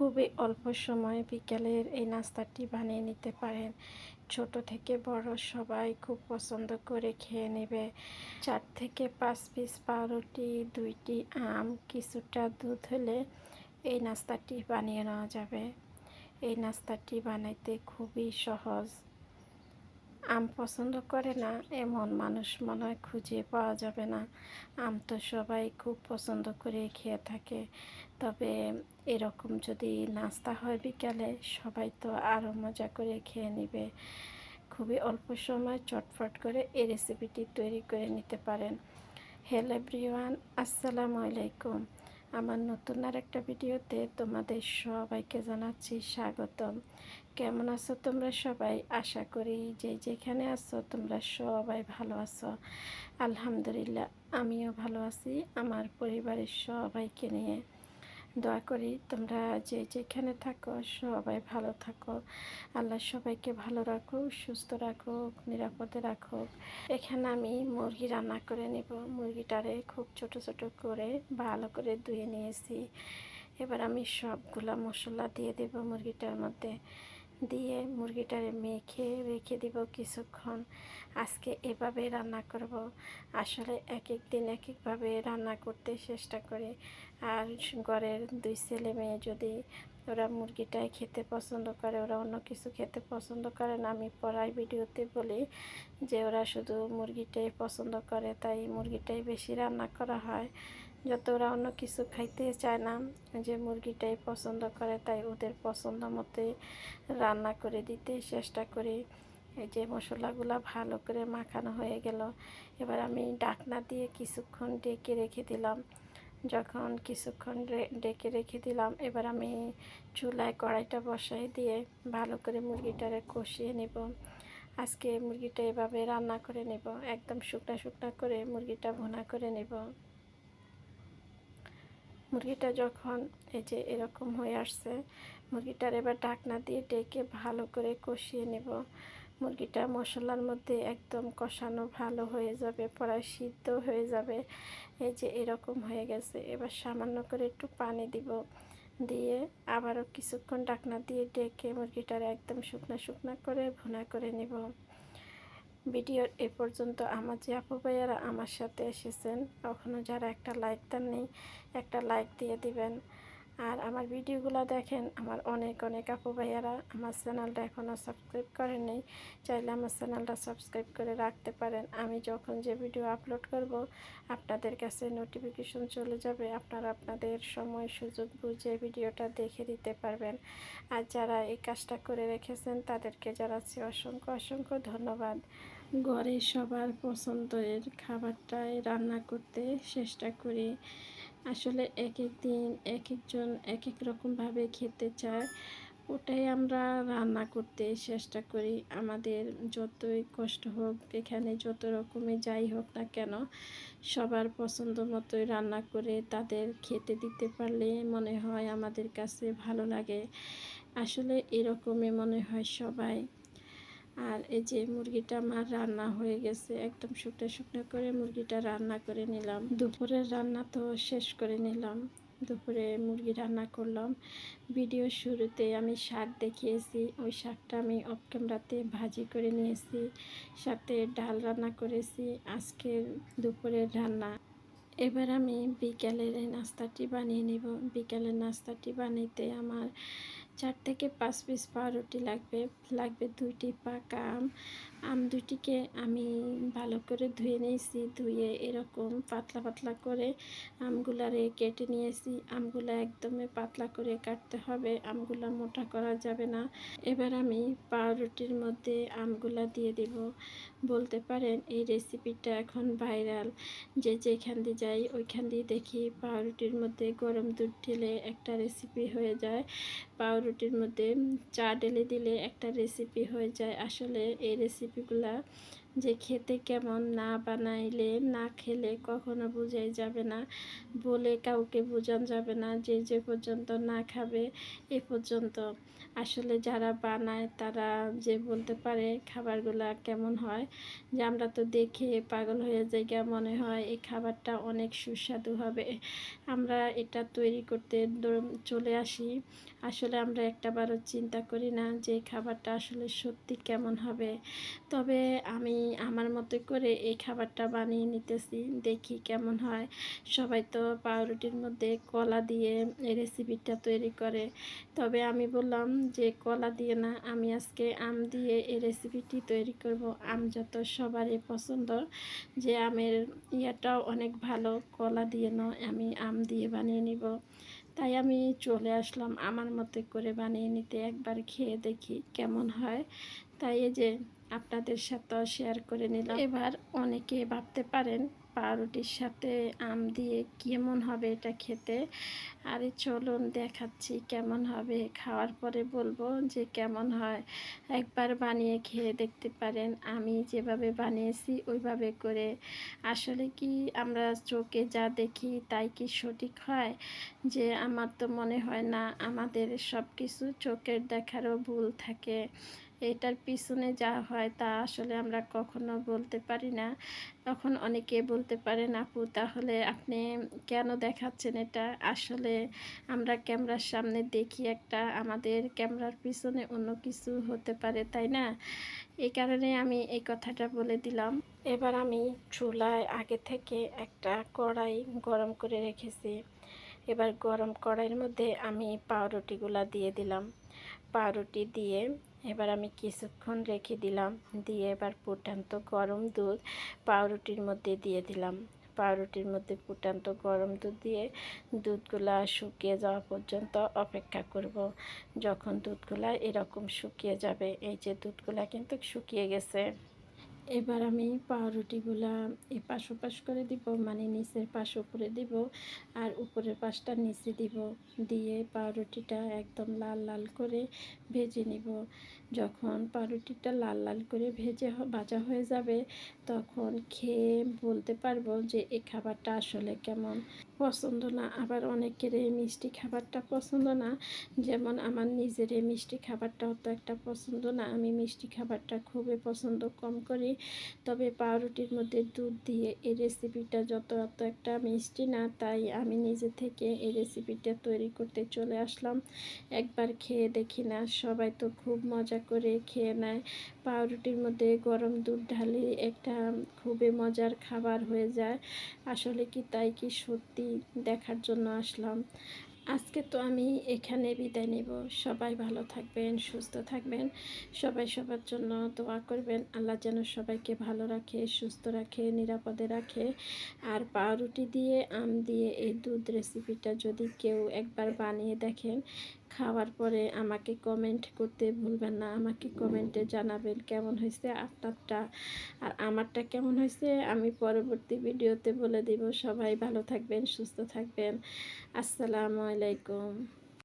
খুবই অল্প সময়ে বিকেলের এই নাস্তাটি বানিয়ে নিতে পারেন। ছোট থেকে বড় সবাই খুব পছন্দ করে খেয়ে নেবে। চার থেকে পাঁচ পিস পাউরুটি, দুইটি আম, কিছুটা দুধ হলে এই নাস্তাটি বানিয়ে নেওয়া যাবে। এই নাস্তাটি বানাইতে খুবই সহজ। আম পছন্দ করে না, এমন মানুষ মনে হয় খুঁজে পাওয়া যাবে না। আম তো সবাই খুব পছন্দ করে খেয়ে থাকে। তবে এরকম যদি নাস্তা হয় বিকালে, সবাই তো আরও মজা করে খেয়ে নেবে। খুবই অল্প সময় চটফট করে এই রেসিপিটি তৈরি করে নিতে পারেন। হ্যালো এভরিওয়ান আসসালামু আলাইকুম। আমার নতুন আর একটা ভিডিওতে তোমাদের সবাইকে জানাচ্ছি স্বাগতম। কেমন আছো তোমরা সবাই? আশা করি যে যেখানে আছো তোমরা সবাই ভালো আছো। আলহামদুলিল্লাহ, আমিও ভালো আছি। আমার পরিবারের সবাইকে নিয়ে দোয়া করি তোমরা যে যেখানে থাকো সবাই ভালো থাকো। আল্লাহ সবাইকে ভালো রাখো সুস্থ রাখো নিরাপদে রাখো এখানে আমি মুরগি রান্না করে নেব। মুরগিটারে খুব ছোট ছোট করে ভালো করে ধুয়ে নিয়েছি। এবার আমি সবগুলা মশলা দিয়ে দেব মুরগিটার মধ্যে। দিয়ে মুরগিটারে মেখে রেখে দিব কিছুক্ষণ। আজকে এভাবে রান্না করব। আসলে এক এক দিন এক একভাবে রান্না করতে চেষ্টা করি। আর ঘরের দুই ছেলে মেয়ে যদি ওরা মুরগিটাই খেতে পছন্দ করে, ওরা অন্য কিছু খেতে পছন্দ করে না, আমি পড়াই ভিডিওতে বলি যে ওরা শুধু মুরগিটাই পছন্দ করে, তাই মুরগিটাই বেশি রান্না করা হয়। যত ওরা অন্য কিছু খাইতে চায় না, যে মুরগিটাই পছন্দ করে তাই ওদের পছন্দ মতে রান্না করে দিতে চেষ্টা করি। এই যে মশলাগুলো ভালো করে মাখানো হয়ে গেল, এবার আমি ডাকনা দিয়ে কিছুক্ষণ ডেকে রেখে দিলাম। যখন কিছুক্ষণ ডেকে রেখে দিলাম, এবার আমি চুলায় কড়াইটা বসাই দিয়ে ভালো করে মুরগিটারে কষিয়ে নেব। আজকে মুরগিটা এভাবে রান্না করে নেব, একদম শুকনা শুকনা করে মুরগিটা ভুনা করে নেব। মুরগিটা যখন এই যে এরকম হয়ে আসছে, মুরগিটার এবার ঢাকনা দিয়ে ডেকে ভালো করে কষিয়ে নেব। মুরগিটা মশলার মধ্যে একদম কষানো ভালো হয়ে যাবে, প্রায় সিদ্ধ হয়ে যাবে। এই যে এরকম হয়ে গেছে, এবার সামান্য করে একটু পানি দিব। দিয়ে আবারও কিছুক্ষণ ডাকনা দিয়ে ডেকে মুরগিটার একদম শুকনো শুকনো করে ভুনা করে নেব। ভিডিওর এ পর্যন্ত আমার যে আপু ভাইয়ারা আমার সাথে এসেছেন, কখনো যারা একটা লাইক দেন নেই একটা লাইক দিয়ে দিবেন। আর আমার ভিডিওগুলো দেখেন আমার অনেক অনেক আপু ভাইয়ারা আমার চ্যানেলটা এখনও সাবস্ক্রাইব করেননি চাইলে আমার চ্যানেলটা সাবস্ক্রাইব করে রাখতে পারেন। আমি যখন যে ভিডিও আপলোড করব, আপনাদের কাছে নোটিফিকেশন চলে যাবে, আপনারা আপনাদের সময়, সুযোগ বুঝে ভিডিওটা দেখে দিতে পারবেন। আর যারা এই কাজটা করে রেখেছেন, তাদেরকে যারা জানাচ্ছি অসংখ্য অসংখ্য ধন্যবাদ। ঘরে সবার পছন্দের খাবারটাই রান্না করতে চেষ্টা করি। আসলে এক এক দিন এক একজন এক এক রকমভাবে খেতে চায়। ওটাই আমরা রান্না করতে চেষ্টা করি। আমাদের যতই কষ্ট হোক, এখানে যত রকমের যাই হোক না কেন, সবার পছন্দ মতোই রান্না করে তাদের খেতে দিতে পারলে মনে হয় আমাদের কাছে ভালো লাগে। আসলে এরকমই মনে হয় সবাই। আর এই যে মুরগিটা আমার রান্না হয়ে গেছে, একদম শুকনো শুকনো করে মুরগিটা রান্না করে নিলাম। দুপুরের রান্না তো শেষ করে নিলাম। দুপুরে মুরগি রান্না করলাম। ভিডিও শুরুতে আমি শাক দেখিয়েছি, ওই শাকটা আমি অফ ক্যামেরাতে ভাজি করে নিয়েছি, সাথে ডাল রান্না করেছি, আজকের দুপুরের রান্না। এবার আমি বিকেলের নাস্তাটি বানিয়ে নিব। বিকেলের নাস্তাটি বানাইতে আমার চার থেকে পাঁচ পিস পাউরুটি লাগবে লাগবে দুইটি পাকা আম আম দুটিকে আমি ভালো করে ধুয়ে নিয়েছি, ধুয়ে এরকম পাতলা পাতলা করে আমগুলারে কেটে নিয়েছি। আমগুলা একদমই পাতলা করে কাটতে হবে, আমগুলা মোটা করা যাবে না। এবার আমি পাউরুটির মধ্যে আমগুলা দিয়ে দিব। বলতে পারেন এই রেসিপিটা এখন ভাইরাল। যে যেখান দিয়ে যাই ওইখান দিয়ে দেখি পাউরুটির মধ্যে গরম দুধ ঢেলে একটা রেসিপি হয়ে যায়। পাউরুটির মধ্যে চা ঢেলে দিলে একটা রেসিপি হয়ে যায়। আসলে এই রেসিপিগুলা যে খেতে কেমন না বানাইলে, না খেলে কখনো বোঝাই যাবে না। বলে কাউকে বোঝানো যাবে না যে যে পর্যন্ত না খাবে, এ পর্যন্ত। আসলে যারা বানায় তারা যে বলতে পারে খাবারগুলা কেমন হয়, যে আমরা তো দেখে পাগল হয়ে যাই মনে হয়, এই খাবারটা অনেক সুস্বাদু হবে। আমরা এটা তৈরি করতে চলে আসি। আসলে আমরা একটাবারও চিন্তা করি না যে খাবারটা আসলে সত্যি কেমন হবে। তবে আমি আমার মতো করে এই খাবারটা বানিয়ে নিতেছি, দেখি কেমন হয়। সবাই তো পাউরুটির মধ্যে কলা দিয়ে রেসিপিটা তৈরি করে। তবে আমি বললাম যে কলা দিয়ে না, আমি আজকে আম দিয়ে এই রেসিপিটি তৈরি করব। আম যত সবারই পছন্দ, যে আমের ইয়েটাও অনেক ভালো, কলা দিয়ে নয়, আমি আম দিয়ে বানিয়ে নিব। তাই আমি চলে আসলাম আমার মতে করে বানিয়ে নিতে, একবার খেয়ে দেখি কেমন হয়। তাই এই যে আপনাদের সাথেও শেয়ার করে নিলাম। এবার অনেকে ভাবতে পারেন পাউরুটির সাথে আম দিয়ে কেমন হবে এটা খেতে? আরে চলুন দেখাচ্ছি কেমন হবে। খাওয়ার পরে বলব যে কেমন হয়। একবার বানিয়ে খেয়ে দেখতে পারেন। আমি যেভাবে বানিয়েছি ওইভাবে করে। আসলে কি আমরা চোখে যা দেখি তাই কি সঠিক হয়? যে আমার তো মনে হয় না, আমাদের সব কিছু চোখের দেখারও ভুল থাকে। এটার পিছনে যা হয় তা আসলে আমরা কখনো বলতে পারি না। তখন অনেকে বলতে পারেন, আপু, তাহলে আপনি কেন দেখাচ্ছেন এটা? আসলে আমরা ক্যামেরার সামনে দেখি একটা আমাদের ক্যামেরার পিছনে অন্য কিছু হতে পারে, তাই না? এই কারণে আমি এই কথাটা বলে দিলাম। এবার আমি চুলায় আগে থেকে একটা কড়াই গরম করে রেখেছি। এবার গরম কড়াইয়ের মধ্যে আমি পাউরুটিগুলা দিয়ে দিলাম। পাউরুটি দিয়ে এবার আমি কিছুক্ষণ রেখে দিলাম। দিয়ে এবার ফুটান্ত গরম দুধ পাউরুটির মধ্যে দিয়ে দিলাম। পাউরুটির মধ্যে ফুটান্ত গরম দুধ দিয়ে দুধগুলা শুকিয়ে যাওয়া পর্যন্ত অপেক্ষা করব। যখন দুধগুলা এরকম শুকিয়ে যাবে, এই যে দুধগুলা কিন্তু শুকিয়ে গেছে। এবার আমি পাউরুটিগুলা এপাশ ওপাশ করে দিব মানে নিচের পাশ উপরে দিব আর উপরের পাশটা নিচে দিব। দিয়ে পাউরুটিটা একদম লাল লাল করে ভেজে নিব। যখন পাউরুটিটা লাল লাল করে ভেজে ভাজা হয়ে যাবে, তখন খেয়ে বলতে পারব যে এই খাবারটা আসলে কেমন। পছন্দ না, আবার অনেকের এই মিষ্টি খাবারটা পছন্দ না। যেমন আমার নিজের এই মিষ্টি খাবারটাও তো একটা পছন্দ না, আমি মিষ্টি খাবারটা খুবই পছন্দ কম করি। তবে পাউরুটির মধ্যে দুধ দিয়ে এই রেসিপিটা যত অত একটা মিষ্টি না, তাই আমি নিজে থেকে এই রেসিপিটা তৈরি করতে চলে আসলাম। একবার খেয়ে দেখি না, সবাই তো খুব মজা করে খেয়ে নেয়। পাউরুটির মধ্যে গরম দুধ ঢালি একটা খুবই মজার খাবার হয়ে যায়। আসলে কি তাই কি সত্যি? দেখার জন্য আসলাম। আজকে তো আমি এখানে বিদায় নেব। সবাই ভালো থাকবেন, সুস্থ থাকবেন। সবাই সবার জন্য দোয়া করবেন। আল্লাহ যেন সবাইকে ভালো রাখে, সুস্থ রাখে, নিরাপদে রাখে। আর পাউরুটি দিয়ে, আম দিয়ে এই দুধ রেসিপিটা যদি কেউ একবার বানিয়ে দেখেন, খাওয়ার পরে আমাকে কমেন্ট করতে ভুলবেন না। আমাকে কমেন্টে জানাবেন কেমন হয়েছে আপনারটা আর আমারটা কেমন হয়েছে আমি পরবর্তী ভিডিওতে বলে দিব। সবাই ভালো থাকবেন, সুস্থ থাকবেন। আসসালামু আলাইকুম।